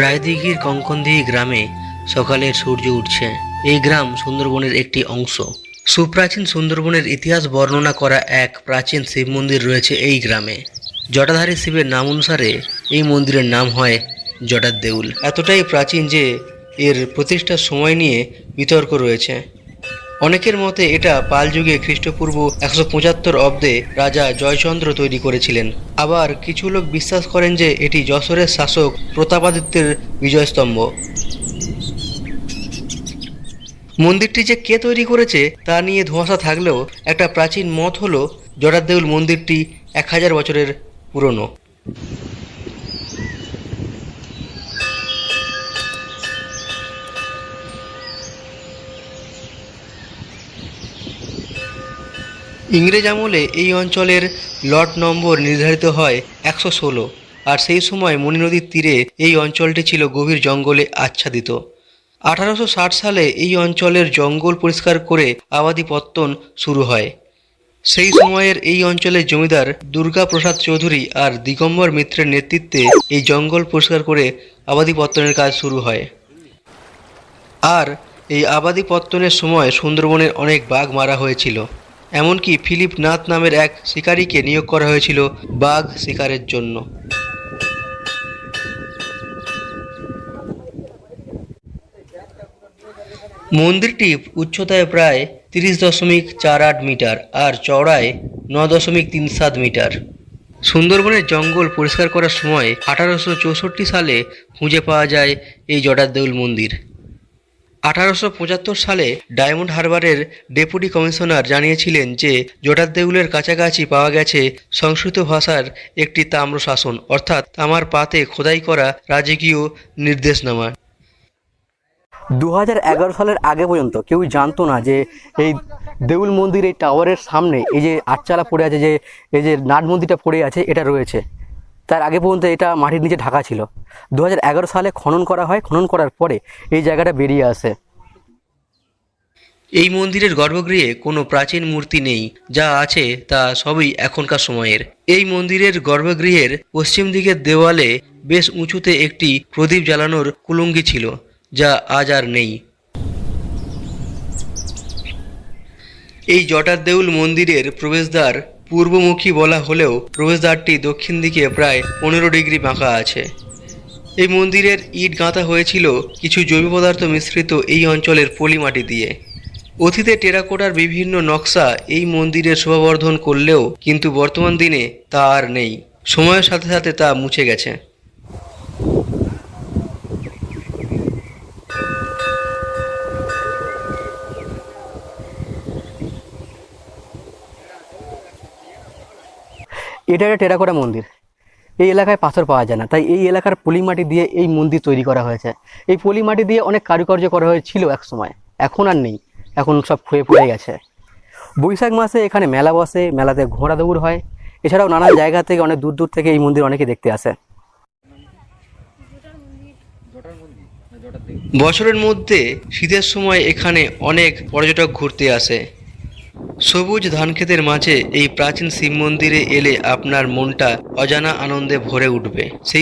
রায়দিঘির কঙ্কনদিহি গ্রামে সকালের সূর্য উঠছে। এই গ্রাম সুন্দরবনের একটি অংশ। সুপ্রাচীন সুন্দরবনের ইতিহাস বর্ণনা করা এক প্রাচীন শিব মন্দির রয়েছে এই গ্রামে। জটাধারী শিবের নাম অনুসারে এই মন্দিরের নাম হয় জটার দেউল এতটাই প্রাচীন যে এর প্রতিষ্ঠার সময় নিয়ে বিতর্ক রয়েছে। অনেকের মতে এটা পাল যুগে খ্রিস্টপূর্ব একশো পঁচাত্তর অব্দে রাজা জয়চন্দ্র তৈরি করেছিলেন। আবার কিছু লোক বিশ্বাস করেন যে এটি যশোরের শাসক প্রতাপাদিত্যের বিজয়স্তম্ভ। মন্দিরটি যে কে তৈরি করেছে তা নিয়ে ধোঁয়াশা থাকলেও একটা প্রাচীন মত হলো জটারদেউল মন্দিরটি এক হাজার বছরের পুরনো। ইংরেজ আমলে এই অঞ্চলের লট নম্বর নির্ধারিত হয় একশো ষোলো। আর সেই সময় মণি নদীর তীরে এই অঞ্চলটি ছিল গভীর জঙ্গলে আচ্ছাদিত। আঠারোশো ষাট সালে এই অঞ্চলের জঙ্গল পরিষ্কার করে আবাদি পত্তন শুরু হয়। সেই সময়ের এই অঞ্চলের জমিদার দুর্গা প্রসাদ চৌধুরী আর দিগম্বর মিত্রের নেতৃত্বে এই জঙ্গল পরিষ্কার করে আবাদি পত্তনের কাজ শুরু হয়। আর এই আবাদি পত্তনের সময় সুন্দরবনের অনেক বাঘ মারা হয়েছিল। এমনকি ফিলিপ নাথ নামের এক শিকারীকে নিয়োগ করা হয়েছিল বাঘ শিকারের জন্য। মন্দিরটি উচ্চতায় প্রায় তিরিশ দশমিক চার আট মিটার আর চওড়ায় ন দশমিক তিন সাত মিটার। সুন্দরবনের জঙ্গল পরিষ্কার করার সময় আঠারোশো চৌষট্টি সালে খুঁজে পাওয়া যায় এই জটারদেউল মন্দির। আঠারোশো পঁচাত্তর সালে ডায়মন্ড হারবারের ডেপুটি কমিশনার জানিয়েছিলেন যে জটারদেউলের কাছাকাছি পাওয়া গেছে সংস্কৃত ভাষার একটি তাম্র শাসন, অর্থাৎ তামার পাতে খোদাই করা রাজকীয় নির্দেশনামা। দু সালের আগে পর্যন্ত কেউ জানতো না যে এই দেউল মন্দির এই টাওয়ারের সামনে এই যে আটচালা পড়ে আছে যে, এই যে নাট মন্দিরটা পড়ে আছে, এটা রয়েছে। তার আগে পর্যন্ত এটা মাটির নিচে ঢাকা ছিল। দু সালে খনন করা হয়। খনন করার পরে এই জায়গাটা বেরিয়ে আসে। এই মন্দিরের গর্ভগৃহে কোনো প্রাচীন মূর্তি নেই, যা আছে তা সবই এখনকার সময়ের। এই মন্দিরের গর্ভগৃহের পশ্চিম দিকের দেওয়ালে বেশ উঁচুতে একটি প্রদীপ জ্বালানোর কুলুঙ্গি ছিল, যা আজ আর নেই। এই জটারদেউল মন্দিরের প্রবেশদ্বার পূর্বমুখী বলা হলেও প্রবেশদ্বারটি দক্ষিণ দিকে প্রায় পনেরো ডিগ্রি বাঁকা আছে। এই মন্দিরের ইট গাঁথা হয়েছিল কিছু জৈব পদার্থ মিশ্রিত এই অঞ্চলের পলিমাটি দিয়ে। অতীতে টেরাকোটার বিভিন্ন নকশা এই মন্দিরের শোভাবর্ধন করলেও কিন্তু বর্তমান দিনে তা আর নেই। সময়ের সাথে সাথে তা মুছে গেছে। এটা একটা টেরাকোটা মন্দির। এই এলাকায় পাথর পাওয়া যায় না। তাই এই এলাকার পলিমাটি দিয়ে এই মন্দির তৈরি করা হয়েছে। এই পলিমাটি দিয়ে অনেক কারুকার্য করা হয়েছিল এক সময়। এখন আর নেই। এখন সব ক্ষয়ে পড়ে গেছে। বৈশাখ মাসে এখানে মেলা বসে, মেলাতে ঘোড়া দৌড় হয়। এছাড়াও নানা জায়গা থেকে অনেক দূর দূর থেকে এই মন্দির অনেকে দেখতে আসে। বছরের মধ্যে শীতের সময় এখানে অনেক পর্যটক ঘুরতে আসে। সবুজ ধানক্ষেতের মাঝে এই প্রাচীন শিব মন্দিরে এলে আপনার মনটা অজানা আনন্দে ভরে উঠবে। সেই